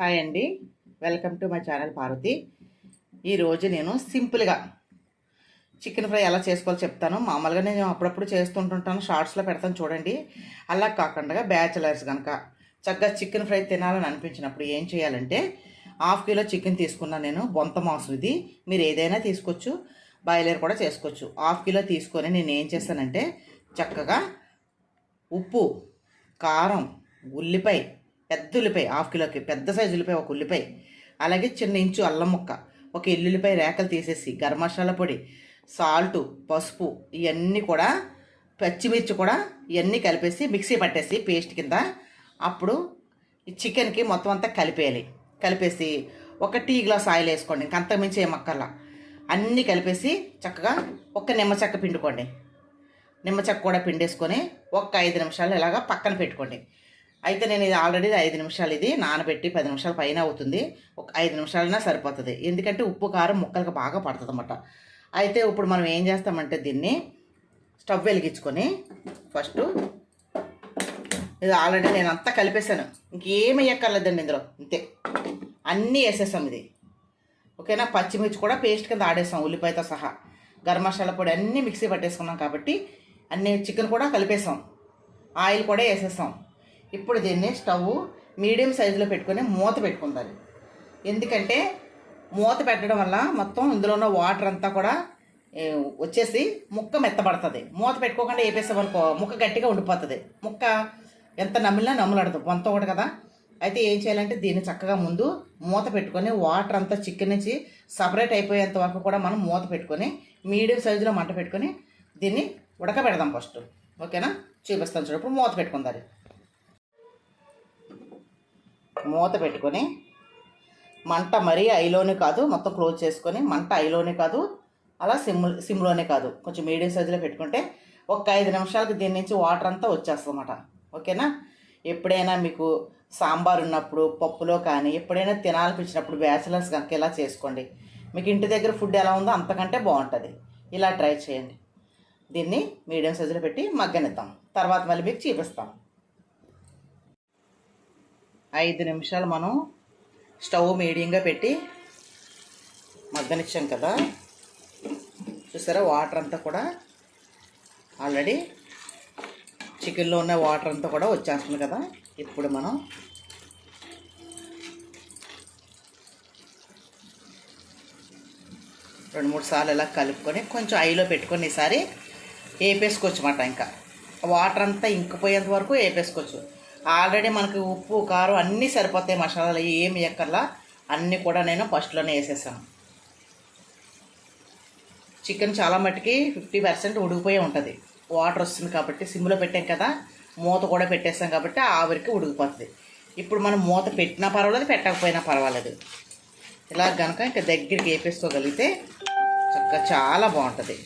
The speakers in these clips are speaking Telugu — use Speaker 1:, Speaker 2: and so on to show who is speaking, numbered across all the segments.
Speaker 1: హాయ్ అండి. Welcome to my channel Parvati ఈరోజు నేను సింపుల్గా చికెన్ ఫ్రై ఎలా చేసుకోవాలో చెప్తాను. మామూలుగా నేను అప్పుడప్పుడు చేస్తుంటుంటాను షార్ట్స్లో పెడతాను చూడండి. అలా కాకుండా బ్యాచిలర్స్ కనుక చక్కగా చికెన్ ఫ్రై తినాలని అనిపించినప్పుడు ఏం చేయాలంటే హాఫ్ కిలో చికెన్ తీసుకున్నాను నేను బొంత మాంసం ఇది. మీరు ఏదైనా తీసుకోవచ్చు బాయిలర్ కూడా చేసుకోవచ్చు. హాఫ్ కిలో తీసుకొని నేను ఏం చేస్తానంటే చక్కగా ఉప్పు కారం ఉల్లిపాయ పెద్ద ఉల్లిపాయ హాఫ్ కిలోకి పెద్ద సైజు ఉల్లిపాయ ఒక ఉల్లిపాయ. అలాగే చిన్న ఇంచు అల్లం ముక్క ఒక ఎల్లుల్లిపాయ రేకలు తీసేసి గరం మసాలా పొడి సాల్టు పసుపు ఇవన్నీ కూడా పచ్చిమిర్చి కూడా ఇవన్నీ కలిపేసి మిక్సీ పట్టేసి పేస్ట్ కింద అప్పుడు ఈ చికెన్కి మొత్తం అంతా కలిపేయాలి. కలిపేసి ఒక టీ గ్లాస్ ఆయిల్ వేసుకోండి ఇంక అంతకుమించి ఏమక్కర్లా. అన్నీ కలిపేసి చక్కగా ఒక నిమ్మ చెక్క పిండుకోండి. నిమ్మ చెక్క కూడా పిండేసుకొని ఒక్క ఐదు నిమిషాలు ఇలాగా పక్కన పెట్టుకోండి. అయితే నేను ఇది ఆల్రెడీ ఐదు నిమిషాలు ఇది నానబెట్టి పది నిమిషాల పైన అవుతుంది. ఒక ఐదు నిమిషాలైనా సరిపోతుంది. ఎందుకంటే ఉప్పు కారం ముక్కలకు బాగా పడుతుంది అన్నమాట అయితే ఇప్పుడు మనం ఏం చేస్తామంటే దీన్ని స్టవ్ వెలిగించుకొని ఫస్ట్ ఇది ఆల్రెడీ నేను అంతా కలిపేశాను. ఇంకేమి వేయక్కర్లేదండి ఇందులో. అంతే అన్నీ వేసేసాం ఇది. ఓకేనా? పచ్చిమిర్చి కూడా పేస్ట్ కింద ఆడేసాం ఉల్లిపాయతో సహా. గరం మసాలా పొడి అన్నీ మిక్సీ పట్టేసుకున్నాం కాబట్టి అన్ని చికెన్ కూడా కలిపేసాం. ఆయిల్ కూడా వేసేసాం. ఇప్పుడు దీన్ని స్టవ్ మీడియం సైజులో పెట్టుకొని మూత పెట్టుకుందాలి ఎందుకంటే మూత పెట్టడం వల్ల మొత్తం ఇందులో ఉన్న వాటర్ అంతా కూడా వచ్చేసి ముక్క మెత్తబడుతుంది. మూత పెట్టుకోకుండా వేపేసామనుకో ముక్క గట్టిగా ఉండిపోతుంది. ముక్క ఎంత నమిలినా నమ్ములాడదు బొంత ఒకటి కదా. అయితే ఏం చేయాలంటే దీన్ని చక్కగా ముందు మూత పెట్టుకొని వాటర్ అంతా చికెన్ నుంచి సపరేట్ అయిపోయేంత వరకు కూడా మనం మూత పెట్టుకొని మీడియం సైజులో మంట పెట్టుకొని దీన్ని ఉడకబెడదాం ఫస్ట్. ఓకేనా? చూపిస్తాను చూడప్పుడు మూత పెట్టుకుందాలి మూత పెట్టుకొని మంట మరీ ఐలోనే కాదు మొత్తం క్లోజ్ చేసుకొని మంట ఐలోనే కాదు అలా సిమ్ సిమ్లోనే కాదు. కొంచెం మీడియం సైజులో పెట్టుకుంటే ఒక ఐదు నిమిషాలకి దీని నుంచి వాటర్ అంతా వచ్చేస్తుందన్నమాట ఓకేనా? ఎప్పుడైనా మీకు సాంబార్ ఉన్నప్పుడు పప్పులో కానీ ఎప్పుడైనా తినాలనిపించినప్పుడు బ్యాచిలర్స్ కనుక ఇలా చేసుకోండి. మీకు ఇంటి దగ్గర ఫుడ్ ఎలా ఉందో అంతకంటే బాగుంటుంది. ఇలా ట్రై చేయండి. దీన్ని మీడియం సైజులో పెట్టి మగ్గనిద్దాం. తర్వాత మళ్ళీ మీకు చూపిస్తాం. ఐదు నిమిషాలు మనం స్టవ్ మీడియంగా పెట్టి మగ్గనిచ్చాం కదా. చూసారా? వాటర్ అంతా కూడా ఆల్రెడీ చికెన్లో ఉన్న వాటర్ అంతా కూడా వచ్చేస్తుంది కదా. ఇప్పుడు మనం రెండు మూడు సార్లు ఇలా కలుపుకొని కొంచెం ఐలో పెట్టుకొని ఈసారి వేపేసుకోవచ్చు అన్నమాట ఇంకా. వాటర్ అంతా ఇంకిపోయేంత వరకు వేపేసుకోవచ్చు ఆల్రెడీ మనకి ఉప్పు కారం అన్నీ సరిపోతాయి మసాలాలు ఏమి ఎక్కర్లా అన్నీ కూడా నేను ఫస్ట్లోనే వేసేసాను. చికెన్ చాలా మట్టుకి ఫిఫ్టీ పర్సెంట్ ఉడికిపోయి ఉంటుంది. వాటర్ వస్తుంది కాబట్టి సిమ్లో పెట్టాం కదా మూత కూడా పెట్టేస్తాం కాబట్టి ఆవిరికి ఉడికిపోతుంది. ఇప్పుడు మనం మూత పెట్టినా పర్వాలేదు పెట్టకపోయినా పర్వాలేదు. ఇలా కనుక ఇంకా దగ్గరికి వేపేసుకోగలిగితే చక్కగా చాలా బాగుంటుంది.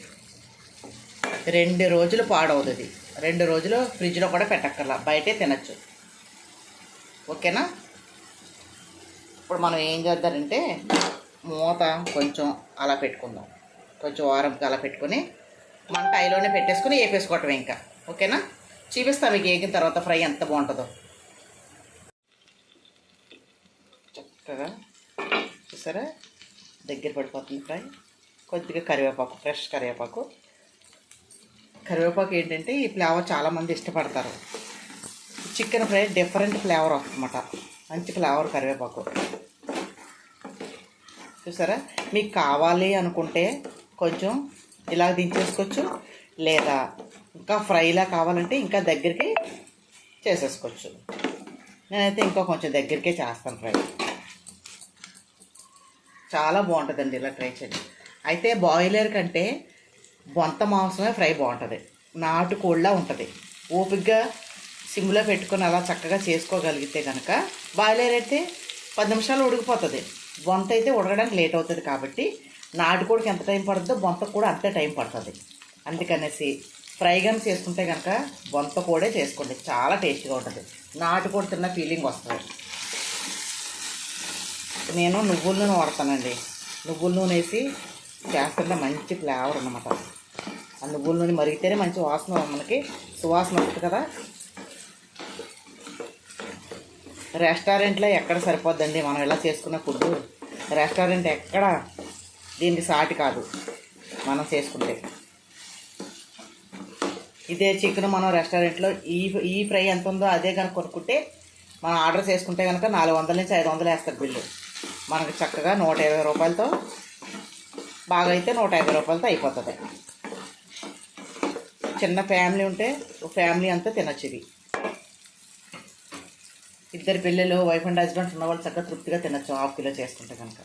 Speaker 1: రెండు రోజులు పాడవుతుంది. రెండు రోజులు ఫ్రిడ్జ్లో కూడా పెట్టక్కర్లా. బయటే తినచ్చు. ఓకేనా? ఇప్పుడు మనం ఏం చేద్దామంటే మూత కొంచెం అలా పెట్టుకుందాం. కొంచెం వారంకి అలా పెట్టుకొని మంట అయిలోనే పెట్టేసుకొని వేపేసుకోవటం ఇంకా. ఓకేనా? చూపిస్తాం మీకు వేగిన తర్వాత ఫ్రై ఎంత బాగుంటుందో. చక్కగా చూసారా? దగ్గర పడిపోతుంది ఫ్రై. కొద్దిగా కరివేపాకు ఫ్రెష్ కరివేపాకు. కరివేపాకు ఏంటంటే ఈ ఫ్లేవర్ చాలామంది ఇష్టపడతారు. చికెన్ ఫ్రై డిఫరెంట్ ఫ్లేవర్ వస్తుందన్నమాట మంచి ఫ్లేవర్ కరివేపాకు. చూసారా? మీకు కావాలి అనుకుంటే కొంచెం ఇలా దించేసుకోవచ్చు. లేదా ఇంకా ఫ్రైలా కావాలంటే ఇంకా దగ్గరికి చేసేసుకోవచ్చు. నేనైతే ఇంకా కొంచెం దగ్గరికే చేస్తాను ఫ్రై. చాలా బాగుంటుందండి ఇలా ట్రై చేయండి. అయితే బాయిలర్ కంటే బొంత మాంసమే ఫ్రై బాగుంటుంది. నాటు కోళ్ళ ఉంటుంది. ఓపిగ్గా సిమ్లో పెట్టుకొని అలా చక్కగా చేసుకోగలిగితే కనుక బాయిలర్ అయితే పది నిమిషాలు ఉడికిపోతుంది. బొంత అయితే ఉడకడానికి లేట్ అవుతుంది కాబట్టి నాటుకోడికి ఎంత టైం పడుతుందో బొంతకు కూడా అంతే టైం పడుతుంది. అందుకనేసి ఫ్రై కానీ చేసుకుంటే కనుక బొంత కూడా చేసుకోండి. చాలా టేస్ట్గా ఉంటుంది. నాటుకోడి తిన్న ఫీలింగ్ వస్తుంది. నేను నువ్వుల నూనె వాడతానండి. నువ్వుల నూనె వేసి చేస్తుంటే మంచి ఫ్లేవర్ అన్నమాట ఆ నువ్వుల నూనె మరిగితేనే మంచి వాసన మనకి సువాసన వస్తుంది కదా. రెస్టారెంట్లో ఎక్కడ సరిపోద్దండి? మనం ఇలా చేసుకున్న ఫుడ్ రెస్టారెంట్ ఎక్కడ? దీనికి సాటి కాదు. మనం చేసుకుంటే. ఇదే చికెన్ మనం రెస్టారెంట్లో ఈ ఈ ఫ్రై ఎంత ఉందో అదే కనుక కొనుక్కుంటే మనం ఆర్డర్ చేసుకుంటే కనుక నాలుగు వందల నుంచి ఐదు వందలు వేస్తారు బిల్లు. మనకి చక్కగా నూట ఇరవై రూపాయలతో బాగా అయితే నూట యాభై రూపాయలతో అయిపోతుంది. చిన్న ఫ్యామిలీ ఉంటే ఒక ఫ్యామిలీ అంతా తినొచ్చు ఇది ఇద్దరు పిల్లలు వైఫ్ అండ్ హస్బెండ్ ఉన్న వాళ్ళు చక్కగా తృప్తిగా తినచ్చు హాఫ్ కిలో చేసుకుంటే కనుక.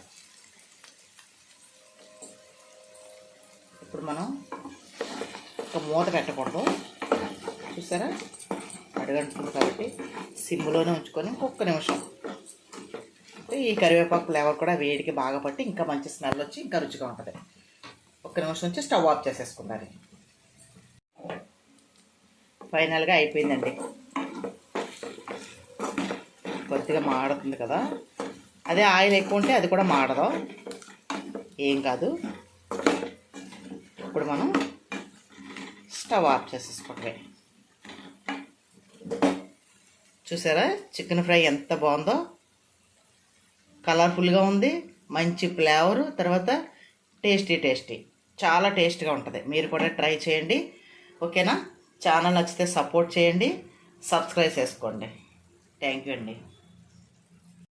Speaker 1: ఇప్పుడు మనం ఒక మూత పెట్టకూడదు. చూసారా? అడుగంటుంది కాబట్టి సిమ్లోనే ఉంచుకొని ఇంకొక నిమిషం. అంటే ఈ కరివేపాకు ఫ్లేవర్ కూడా వేడికి బాగా పట్టి ఇంకా మంచి స్మెల్ వచ్చి ఇంకా రుచిగా ఉంటుంది. ఒక్క నిమిషం నుంచి స్టవ్ ఆఫ్ చేసేసుకుందాలి ఫైనల్గా అయిపోయిందండి. కొద్దిగా మాడుతుంది కదా. అదే ఆయిల్ ఎక్కువ ఉంటే అది కూడా మాడదు. ఏం కాదు. ఇప్పుడు మనం స్టవ్ ఆఫ్ చేసేసుకోవటమే చూసారా? చికెన్ ఫ్రై ఎంత బాగుందో. కలర్ఫుల్గా ఉంది. మంచి ఫ్లేవరు. తర్వాత టేస్టీ టేస్టీ. చాలా టేస్ట్గా ఉంటుంది. మీరు కూడా ట్రై చేయండి. ఓకేనా? ఛానల్ నచ్చితే సపోర్ట్ చేయండి సబ్స్క్రైబ్ చేసుకోండి. థ్యాంక్ యూ అండి.